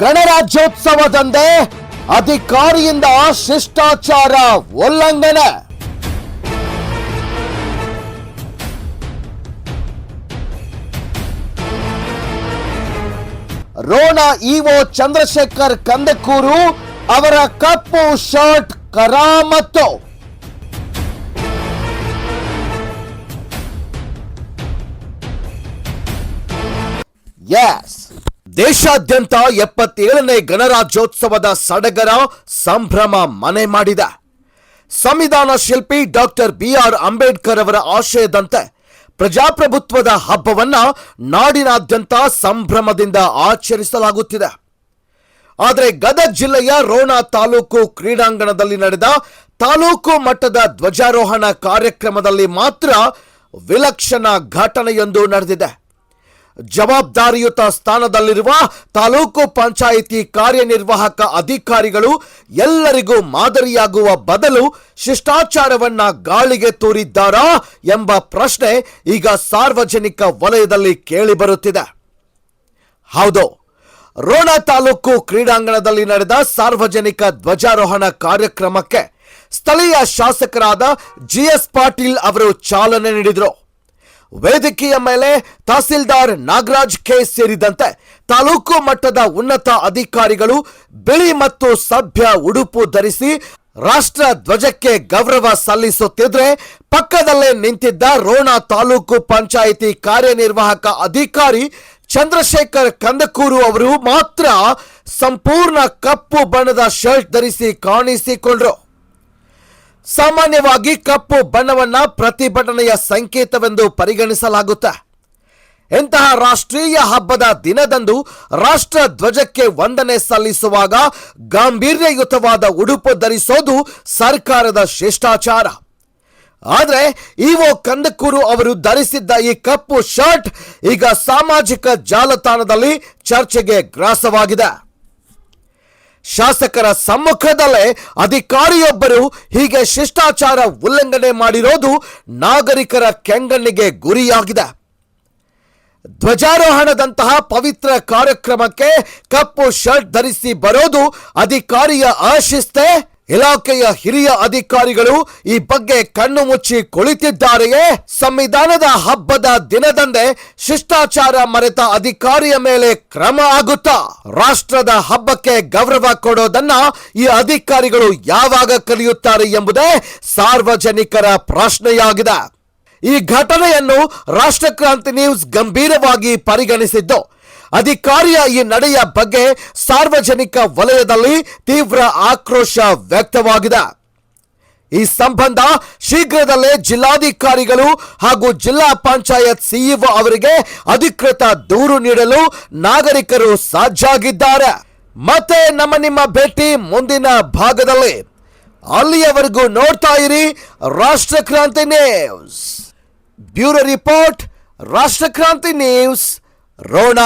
ಗಣರಾಜ್ಯೋತ್ಸವದಂದೇ ಅಧಿಕಾರಿಯಿಂದ ಶಿಷ್ಟಾಚಾರ ಉಲ್ಲಂಘನೆ. ರೋಣ ಇಒ ಚಂದ್ರಶೇಖರ್ ಕಂದಕೂರು ಅವರ ಕಪ್ಪು ಶರ್ಟ್ ಕರಾಮತ್ತು. ಎಸ್ ದೇಶಾದ್ಯಂತ ಎಪ್ಪತ್ತೇಳನೇ ಗಣರಾಜ್ಯೋತ್ಸವದ ಸಡಗರ ಸಂಭ್ರಮ ಮನೆ ಮಾಡಿದೆ. ಸಂವಿಧಾನ ಶಿಲ್ಪಿ ಡಾಕ್ಟರ್ ಬಿ ಆರ್ ಅಂಬೇಡ್ಕರ್ ಅವರ ಆಶಯದಂತೆ ಪ್ರಜಾಪ್ರಭುತ್ವದ ಹಬ್ಬವನ್ನ ನಾಡಿನಾದ್ಯಂತ ಸಂಭ್ರಮದಿಂದ ಆಚರಿಸಲಾಗುತ್ತಿದೆ. ಆದರೆ ಗದಗ ಜಿಲ್ಲೆಯ ರೋಣ ತಾಲೂಕು ಕ್ರೀಡಾಂಗಣದಲ್ಲಿ ನಡೆದ ತಾಲೂಕು ಮಟ್ಟದ ಧ್ವಜಾರೋಹಣ ಕಾರ್ಯಕ್ರಮದಲ್ಲಿ ಮಾತ್ರ ವಿಲಕ್ಷಣ ಘಟನೆಯೊಂದು ನಡೆದಿದೆ. ಜವಾಬ್ದಾರಿಯುತ ಸ್ಥಾನದಲ್ಲಿರುವ ತಾಲೂಕು ಪಂಚಾಯಿತಿ ಕಾರ್ಯನಿರ್ವಾಹಕ ಅಧಿಕಾರಿಗಳು ಎಲ್ಲರಿಗೂ ಮಾದರಿಯಾಗುವ ಬದಲು ಶಿಷ್ಟಾಚಾರವನ್ನ ಗಾಳಿಗೆ ತೂರಿದ್ದಾರಾ ಎಂಬ ಪ್ರಶ್ನೆ ಈಗ ಸಾರ್ವಜನಿಕ ವಲಯದಲ್ಲಿ ಕೇಳಿಬರುತ್ತಿದೆ. ಹೌದು, ರೋಣ ತಾಲೂಕು ಕ್ರೀಡಾಂಗಣದಲ್ಲಿ ನಡೆದ ಸಾರ್ವಜನಿಕ ಧ್ವಜಾರೋಹಣ ಕಾರ್ಯಕ್ರಮಕ್ಕೆ ಸ್ಥಳೀಯ ಶಾಸಕರಾದ ಜಿಎಸ್ ಪಾಟೀಲ್ ಅವರು ಚಾಲನೆ ನೀಡಿದರು. ವೇದಿಕೆಯ ಮೇಲೆ ತಹಸೀಲ್ದಾರ್ ನಾಗರಾಜ್ ಕೆ ಸೇರಿದಂತೆ ತಾಲೂಕು ಮಟ್ಟದ ಉನ್ನತ ಅಧಿಕಾರಿಗಳು, ಬಿಳಿ ಮತ್ತು ಸಭ್ಯ ಉಡುಪು ಧರಿಸಿ ರಾಷ್ಟ್ರ ಧ್ವಜಕ್ಕೆ ಗೌರವ ಸಲ್ಲಿಸುತ್ತಿದ್ರೆ ಪಕ್ಕದಲ್ಲೇ ನಿಂತಿದ್ದ ರೋಣ ತಾಲೂಕು ಪಂಚಾಯಿತಿ ಕಾರ್ಯನಿರ್ವಾಹಕ ಅಧಿಕಾರಿ ಚಂದ್ರಶೇಖರ್ ಕಂದಕೂರು ಅವರು ಮಾತ್ರ ಸಂಪೂರ್ಣ ಕಪ್ಪು ಬಣ್ಣದ ಶರ್ಟ್ ಧರಿಸಿ ಕಾಣಿಸಿಕೊಂಡ್ರು. ಸಾಮಾನ್ಯವಾಗಿ ಕಪ್ಪು ಬಣ್ಣವನ್ನ ಪ್ರತಿಭಟನೆಯ ಸಂಕೇತವೆಂದು ಪರಿಗಣಿಸಲಾಗುತ್ತೆ. ಇಂತಹ ರಾಷ್ಟ್ರೀಯ ಹಬ್ಬದ ದಿನದಂದು ರಾಷ್ಟ್ರ ಧ್ವಜಕ್ಕೆ ವಂದನೆ ಸಲ್ಲಿಸುವಾಗ ಗಾಂಭೀರ್ಯಯುತವಾದ ಉಡುಪು ಧರಿಸೋದು ಸರ್ಕಾರದ ಶಿಷ್ಟಾಚಾರ. ಆದರೆ ಇಒ ಕಂದಕೂರು ಅವರು ಧರಿಸಿದ್ದ ಈ ಕಪ್ಪು ಶರ್ಟ್ ಈಗ ಸಾಮಾಜಿಕ ಜಾಲತಾಣದಲ್ಲಿ ಚರ್ಚೆಗೆ ಗ್ರಾಸವಾಗಿದೆ. ಶಾಸಕರ ಸಮ್ಮುಖದಲ್ಲೇ ಅಧಿಕಾರಿಯೊಬ್ಬರು ಹೀಗೆ ಶಿಷ್ಟಾಚಾರ ಉಲ್ಲಂಘನೆ ಮಾಡಿರೋದು ನಾಗರಿಕರ ಕೆಂಗಣ್ಣಿಗೆ ಗುರಿಯಾಗಿದೆ. ಧ್ವಜಾರೋಹಣದಂತಹ ಪವಿತ್ರ ಕಾರ್ಯಕ್ರಮಕ್ಕೆ ಕಪ್ಪು ಶರ್ಟ್ ಧರಿಸಿ ಬರೋದು ಅಧಿಕಾರಿಯ ಅಶಿಸ್ತೆ ಇಲಾಖೆಯ ಹಿರಿಯ ಅಧಿಕಾರಿಗಳು ಈ ಬಗ್ಗೆ ಕಣ್ಣು ಮುಚ್ಚಿ ಕುಳಿತಿದ್ದಾರೆಯೇ? ಸಂವಿಧಾನದ ಹಬ್ಬದ ದಿನದಂದೇ ಶಿಷ್ಟಾಚಾರ ಮರೆತ ಅಧಿಕಾರಿಯ ಮೇಲೆ ಕ್ರಮ ಆಗುತ್ತಾ? ರಾಷ್ಟ್ರದ ಹಬ್ಬಕ್ಕೆ ಗೌರವ ಕೊಡೋದನ್ನ ಈ ಅಧಿಕಾರಿಗಳು ಯಾವಾಗ ಕಲಿಯುತ್ತಾರೆ ಎಂಬುದೇ ಸಾರ್ವಜನಿಕರ ಪ್ರಶ್ನೆಯಾಗಿದೆ. ಈ ಘಟನೆಯನ್ನು ರಾಷ್ಟ್ರಕ್ರಾಂತಿ ನ್ಯೂಸ್ ಗಂಭೀರವಾಗಿ ಪರಿಗಣಿಸಿದ್ದು ಅಧಿಕಾರಿಯ ಈ ನಡೆಯ ಬಗ್ಗೆ ಸಾರ್ವಜನಿಕ ವಲಯದಲ್ಲಿ ತೀವ್ರ ಆಕ್ರೋಶ ವ್ಯಕ್ತವಾಗಿದೆ. ಈ ಸಂಬಂಧ ಶೀಘ್ರದಲ್ಲೇ ಜಿಲ್ಲಾಧಿಕಾರಿಗಳು ಹಾಗೂ ಜಿಲ್ಲಾ ಪಂಚಾಯತ್ ಸಿಇಒ ಅವರಿಗೆ ಅಧಿಕೃತ ದೂರು ನೀಡಲು ನಾಗರಿಕರು ಸಜ್ಜಾಗಿದ್ದಾರೆ. ಮತ್ತೆ ನಮ್ಮ ನಿಮ್ಮ ಭೇಟಿ ಮುಂದಿನ ಭಾಗದಲ್ಲಿ. ಅಲ್ಲಿಯವರೆಗೂ ನೋಡ್ತಾ ಇರಿ Rashtrakranti news. Bureau report Rashtrakranti news. Rona